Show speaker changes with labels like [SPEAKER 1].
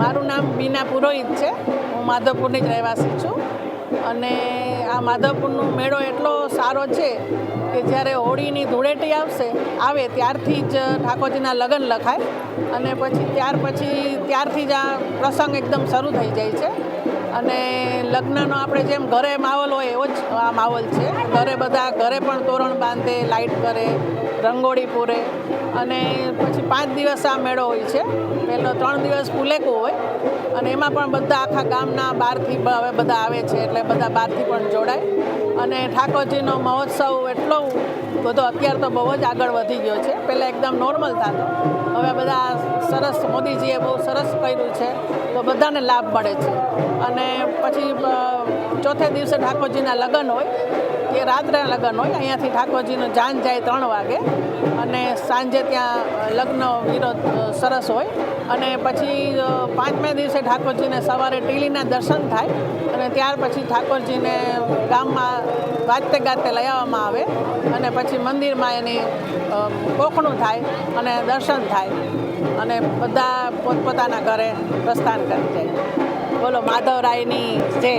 [SPEAKER 1] મારું નામ બીના પુરોહિત છે. હું માધવપુરની જ રહેવાસી છું. અને આ માધવપુરનો મેળો એટલો સારો છે કે જ્યારે હોળીની ધૂળેટી આવશે, આવે ત્યારથી જ ઠાકોરજીના લગ્ન લખાય. અને પછી ત્યાર પછી, ત્યારથી જ આ પ્રસંગ એકદમ શરૂ થઈ જાય છે. અને લગ્નનો આપણે જેમ ઘરે માહોલ હોય એવો જ આ માહોલ છે. ઘરે બધા, ઘરે પણ તોરણ બાંધે લાઇટ કરે, રંગોળી પૂરે અને પછી પાંચ દિવસ આ મેળો હોય છે. પહેલો ત્રણ દિવસ ફુલેકું હોય અને એમાં પણ બધા આખા ગામના બહારથી હવે બધા આવે છે એટલે બધા બહારથી પણ જોડાય. અને ઠાકોરજીનો મહોત્સવ એટલો બધો અત્યારે તો બહુ જ આગળ વધી ગયો છે. પહેલાં એકદમ નોર્મલ થતો. હવે બધા સરસ મોદીજીએ બહુ સરસ કર્યું છે. તો બધાને લાભ મળે છે. અને પછી ચોથે દિવસે ઠાકોરજીના લગ્ન હોય. કે રાત્રે લગ્ન હોય, અહીંયાથી ઠાકોરજીનું જાન જાય ત્રણ વાગે અને સાંજે ત્યાં લગ્ન વિરોધ સરસ હોય. અને પછી પાંચમે દિવસે ઠાકોરજીને સવારે ટીલીના દર્શન થાય અને ત્યાર પછી ઠાકોરજીને ગામમાં ગાતે ગાતે લઈ આવવામાં આવે અને પછી મંદિરમાં એની કોખણું થાય અને દર્શન થાય અને બધા પોતપોતાના ઘરે પ્રસ્થાન કરી જાય. બોલો, માધવરાયની જય.